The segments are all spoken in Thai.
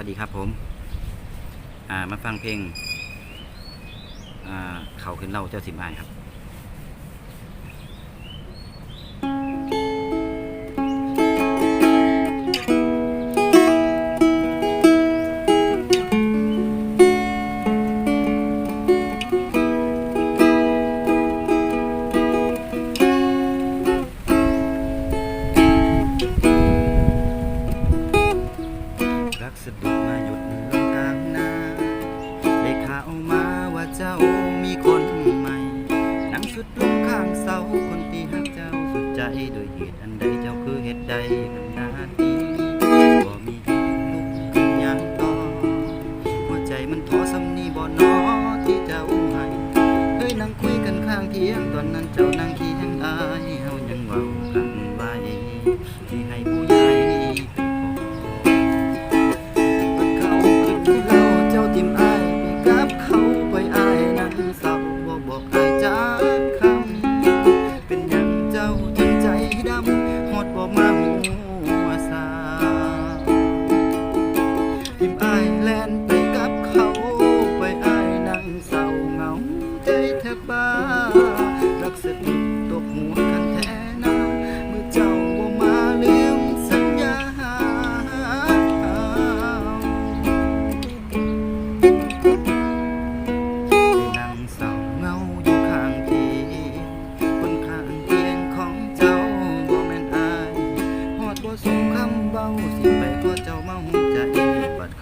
วัสดีครับผมมาฟังเพลงเขาขึ้นเล่าเจ้าสิมอายครับุดลงข้างเสาคนที่หักเจ้าสุดใจโดยเหตุอันใดเจ้าคือเหตุใดกันนาทีบ่มีลูกขึ้นยังต่อหัวใจมันท้อสำนีบ่นอที่เจ้าให้เคยนั่งคุยกันข้างเทียงตอนนั้นเจ้านั่งเคียงอายเฮายังเว้ากันไว้ที่ให้ บ่มา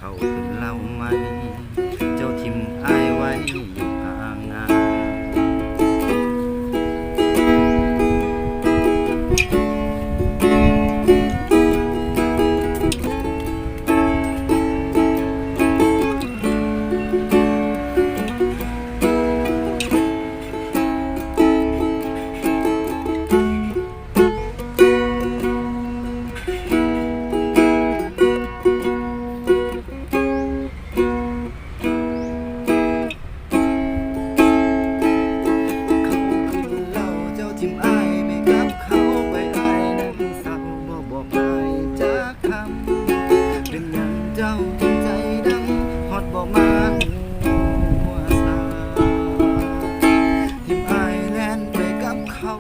บั บ่มาหัวสาทิมอายแลนไปกับเขา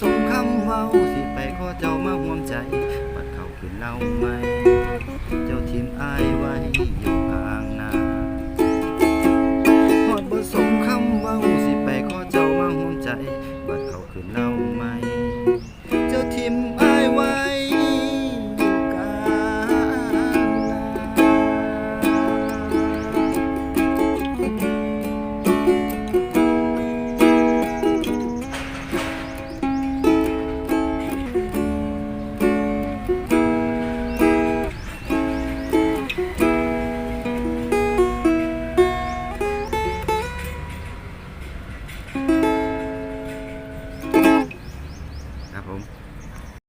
สมคำเว้าสิไปขอเจ้ามาห่วงใจบัดเข้าคืนเล่าไหมเจ้าทิมอายไว้อยู่